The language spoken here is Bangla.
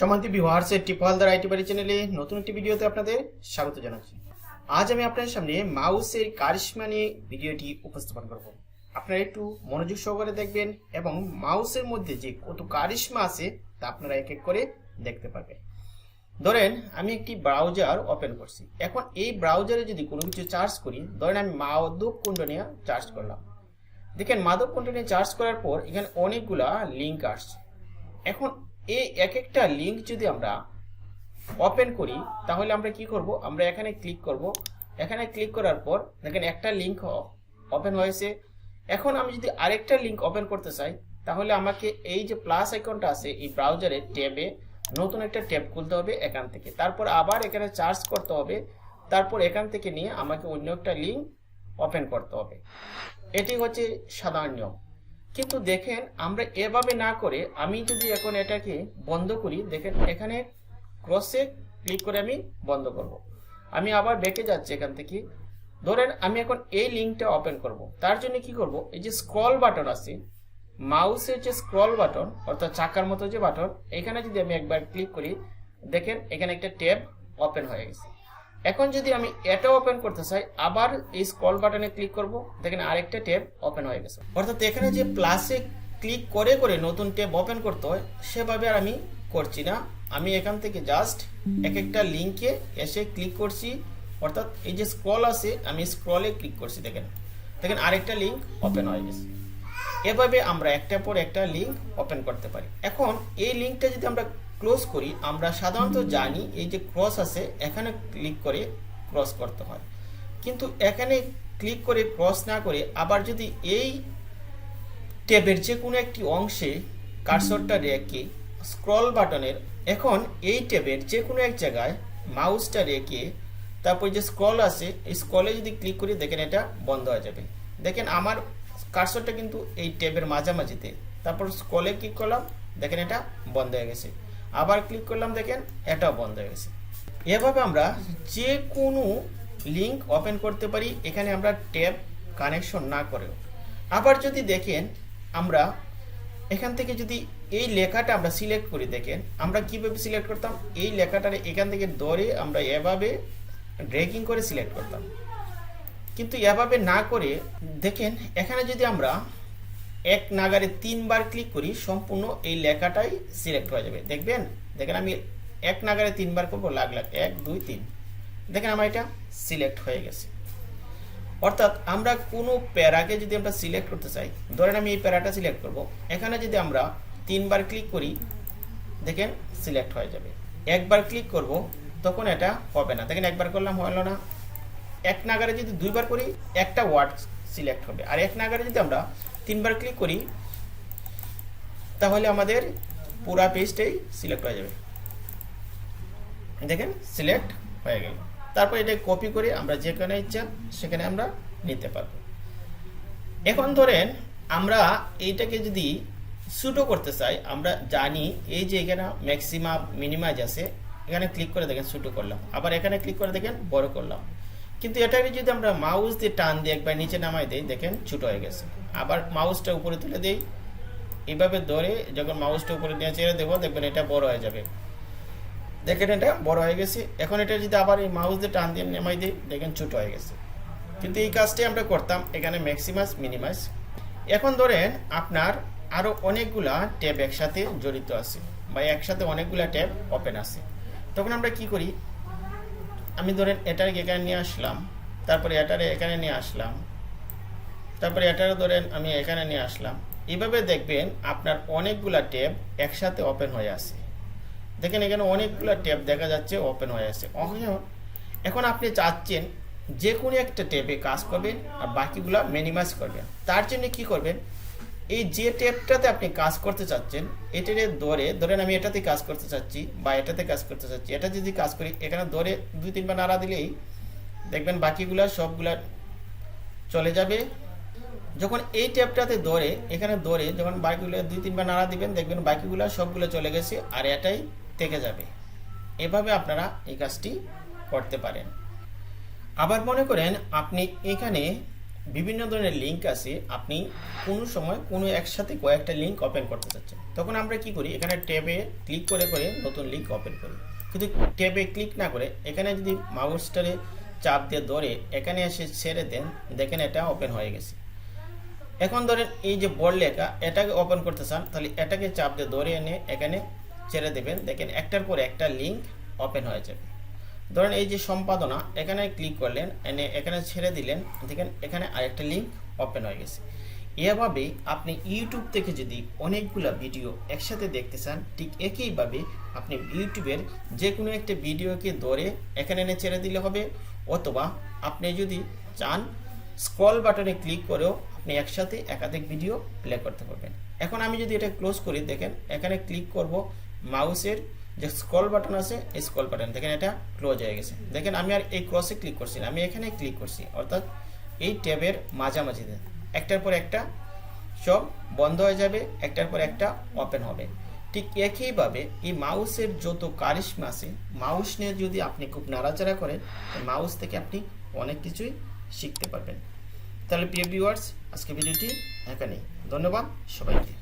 সমান্তি ভিউয়ার্সের টিপহালদার আইটি বাড়ি চ্যানেলে নতুন একটি ভিডিওতে আপনাদের স্বাগত জানাচ্ছি। আজ আমি আপনাদের সামনে মাউসের কারিশমা নিয়ে ভিডিওটি উপস্থাপন করব। আপনারা একটু মনোযোগ সহকারে দেখবেন এবং মাউসের মধ্যে যে কত কারিশমা আছে তা আপনারা এক এক করে দেখতে পারবেন। ধরেন, আমি একটি ব্রাউজার ওপেন করছি। এখন এই ব্রাউজারে যদি কোনো কিছু চার্জ করি, ধরেন আমি মাধব কুণ্ডনিয়া চার্জ করলাম। দেখেন, মাধব কুণ্ডনিয়া চার্জ করার পর এখানে অনেকগুলা লিঙ্ক আসছে। এখন এই এক একটা লিঙ্ক যদি আমরা ওপেন করি, তাহলে আমরা কি করব? আমরা এখানে ক্লিক করব। এখানে ক্লিক করার পর, দেখেন একটা লিঙ্ক ওপেন হয়েছে। এখন আমি যদি আরেকটা লিঙ্ক ওপেন করতে চাই, তাহলে আমাকে এই যে প্লাস আইকনটা আছে, এই ব্রাউজারের ট্যাবে নতুন একটা ট্যাব খুলতে হবে এখান থেকে। তারপর আবার এখানে চার্জ করতে হবে। তারপর এখান থেকে নিয়ে আমাকে অন্য একটা লিঙ্ক ওপেন করতে হবে। এটি হচ্ছে সাধারণ নিয়ম। কিন্তু দেখেন, আমরা এভাবে না করে আমি যদি এখন এটাকে বন্ধ করি, দেখেন, এখানে ক্রসে ক্লিক করে আমি বন্ধ করব। আমি আবার বেঁকে যাচ্ছি এখান থেকে ধরেন, আমি এখন এই লিঙ্কটা ওপেন করব। তার জন্য কি করব এই যে স্ক্রল বাটন আছে, মাউসের যে স্ক্রল বাটন অর্থাৎ চাকার মতো যে বাটন এখানে যদি আমি একবার ক্লিক করি, দেখেন, এখানে একটা ট্যাব ওপেন হয়ে গেছে এখন যদি আমি এটা ওপেন করতে চাই, আবার এই স্ক্রল বাটনে ক্লিক করব, দেখেন আরেকটা ট্যাব ওপেন হয়ে গেছে। অর্থাৎ এখানে যে প্লাসে ক্লিক করে করে নতুন ট্যাব ওপেন করতে হয়, সেভাবে আর আমি করছি না। আমি এখান থেকে জাস্ট এক একটা লিঙ্কে এসে ক্লিক করছি। অর্থাৎ এই যে স্ক্রল আছে, আমি স্ক্রলে ক্লিক করছি, দেখেন। দেখেন আরেকটা লিঙ্ক ওপেন হয়ে গেছে। এভাবে আমরা একটা পর একটা লিঙ্ক ওপেন করতে পারি। এখন এই লিঙ্কটা যদি আমরা ক্লোজ করি, আমরা সাধারণত জানি এই যে ক্রস আছে, এখানে ক্লিক করে ক্রস করতে হয়। কিন্তু এখানে ক্লিক করে ক্রস না করে আবার যদি এই ট্যাবের যে কোনো একটি অংশে কার্সরটা রেখে স্ক্রল বাটনের, এখন এই ট্যাবের যে কোনো এক জায়গায় মাউসটা রেখে তারপর যে স্ক্রল আছে, এই স্ক্রলে যদি ক্লিক করি দেখেন এটা বন্ধ হয়ে যাবে। দেখেন আমার কার্সরটা কিন্তু এই ট্যাবের মাঝামাঝিতে। তারপর স্ক্রলে ক্লিক করলাম, দেখেন এটা বন্ধ হয়ে গেছে। আবার ক্লিক করলাম, দেখেন, এটাও বন্ধ হয়ে গেছে। এভাবে আমরা যে কোনো লিঙ্ক ওপেন করতে পারি, এখানে আমরা ট্যাব কানেকশন না করেও। আবার যদি দেখেন, আমরা এখান থেকে যদি এই লেখাটা আমরা সিলেক্ট করি, দেখেন, আমরা কীভাবে সিলেক্ট করতাম? এই লেখাটার এখান থেকে ধরে আমরা এভাবে ড্রেকিং করে সিলেক্ট করতাম। কিন্তু এভাবে না করে, দেখেন, এখানে যদি আমরা এক নাগারে তিনবার ক্লিক করি সম্পূর্ণ এই লেখাটাই সিলেক্ট হয়ে যাবে। দেখবেন? দেখেন আমি এক নাগারে তিনবার করব লাগ লাগ এক, দুই, তিন। দেখেন আমার এটা সিলেক্ট হয়ে গেছে। অর্থাৎ আমরা কোনো প্যারাকে যদি আমরা সিলেক্ট করতে চাই, ধরেন আমি এই প্যারাটা সিলেক্ট করব। এখানে যদি আমরা তিনবার ক্লিক করি, দেখেন সিলেক্ট হয়ে যাবে। একবার ক্লিক করব, তখন এটা হবে না। দেখেন একবার করলাম হলো না। এক নাগারে যদি দুইবার করি, একটা ওয়ার্ড সিলেক্ট হবে। আর এক নাগারে যদি আমরা তিনবার ক্লিক করি, তাহলে আমাদের পুরা পেজটাই সিলেক্ট হয়ে যাবে। দেখেন সিলেক্ট হয়ে গেল। তারপর এটা কপি করে আমরা যেখানে ইচ্ছা সেখানে আমরা নিতে পারব। এখন ধরেন আমরা এইটাকে যদি সুটো করতে চাই, আমরা জানি এই যে এখানে ম্যাক্সিমাম মিনিমাইজ আছে, এখানে ক্লিক করে দেখেন সুটো করলাম। আবার এখানে ক্লিক করে দেখেন বড় করলাম। কিন্তু এটাকে যদি আমরা মাউস দিয়ে টান দিয়ে একবার নিচে নামাই দিই, দেখেন ছোট হয়ে গেছে। আবার মাউসটা উপরে তুলে দিই। এইভাবে ধরে যখন মাউসটা উপরে নিয়ে ছেড়ে দেবো, দেখবেন এটা বড় হয়ে যাবে। দেখেন এটা বড় হয়ে গেছে। এখন এটা যদি আবার এই মাউস দিয়ে টান দিয়ে নামাই দিই, দেখেন ছোটো হয়ে গেছে। কিন্তু এই কাজটাই আমরা করতাম, এখানে ম্যাক্সিমাস মিনিমাইজ এখন ধরেন আপনার আরও অনেকগুলা ট্যাব একসাথে জড়িত আছে, বা একসাথে অনেকগুলা ট্যাব ওপেন আছে। তখন আমরা কি করি? আমি ধরেন এটাকে এখানে নিয়ে আসলাম, তারপরে এটারে এখানে নিয়ে আসলাম, তারপরে এটারে ধরেন আমি এখানে নিয়ে আসলাম। এইভাবে দেখবেন আপনার অনেকগুলা ট্যাব একসাথে ওপেন হয়ে আছে। দেখেন এখানে অনেকগুলো ট্যাব দেখা যাচ্ছে ওপেন হয়ে আছে। এখন আপনি চাচ্ছেন যে কোনো একটা ট্যাবে কাজ করবেন আর বাকিগুলো মিনিমাইজ করবেন। তার জন্য কি করবেন? এই যে টেপটাতে আপনি কাজ করতে চাচ্ছেন, এটারে ধরে ধরেন আমি এটাতে কাজ করতে চাচ্ছি বা এটাতে কাজ করতে চাচ্ছি, এটা যদি কাজ করি, এখানে ধরে দুই তিনবার নাড়া দিলেই দেখবেন বাকিগুলা সবগুলা চলে যাবে। যখন এই ট্যাবটাতে ধরে এখানে ধরে যখন বাকিগুলো দুই তিনবার নাড়া দিবেন, দেখবেন বাকিগুলো সবগুলো চলে গেছে আর এটাই থেকে যাবে। এভাবে আপনারা এই কাজটি করতে পারেন। আবার মনে করেন আপনি এখানে বিভিন্ন ধরনের লিঙ্ক আছে, আপনি কোনো সময় কোনো একসাথে কয়েকটা লিঙ্ক ওপেন করতে চাচ্ছেন। তখন আমরা কি করি, এখানে ট্যাবে ক্লিক করে করে নতুন লিঙ্ক ওপেন করি। কিন্তু ট্যাবে ক্লিক না করে, এখানে যদি মাউসটারে চাপ দিয়ে ধরে, এখানে এসে ছেড়ে দেন, দেখেন এটা ওপেন হয়ে গেছে। এখন ধরেন এই যে বোর্ড লেখা, এটাকে ওপেন করতে চান, তাহলে এটাকে চাপ দিয়ে ধরে এনে এখানে ছেড়ে দেবেন। দেখেন একটার পর একটা লিঙ্ক ওপেন হয়ে যাবে। ধরেন এই যে সম্পাদনা, এখানে ক্লিক করলেন, এনে এখানে ছেড়ে দিলেন, দেখেন এখানে আরেকটা লিঙ্ক ওপেন হয়ে গেছে। এভাবে আপনি ইউটিউব থেকে যদি অনেকগুলা ভিডিও একসাথে দেখতে চান, ঠিক একইভাবে আপনি ইউটিউবের যে কোনো একটা ভিডিওকে ধরে এখানে এনে ছেড়ে দিলে হবে, অথবা আপনি যদি চান স্ক্রল বাটনে ক্লিক করেও আপনি একসাথে একাধিক ভিডিও প্লে করতে পারবেন। এখন আমি যদি এটা ক্লোজ করি, দেখেন এখানে ক্লিক করব মাউসের যে স্ক্রল বাটন আছে, এই স্ক্রল বাটন দেখেন এটা ক্লোজ হয়ে গেছে। দেখেন আমি আর এই ক্রসে ক্লিক করছি না, আমি এখানে ক্লিক করছি, অর্থাৎ এই ট্যাবের মাঝামাঝিতে। একটার পর একটা সব বন্ধ হয়ে যাবে, একটার পর একটা ওপেন হবে। ঠিক একইভাবে এই মাউসের যত কারিশমা আছে, মাউস নিয়ে যদি আপনি খুব নাড়াচাড়া করেন মাউস থেকে আপনি অনেক কিছুই শিখতে পারবেন। তাহলে প্রিয় ভিউয়ার্স আজকে ভিডিওটি এখানেই। ধন্যবাদ সবাইকে।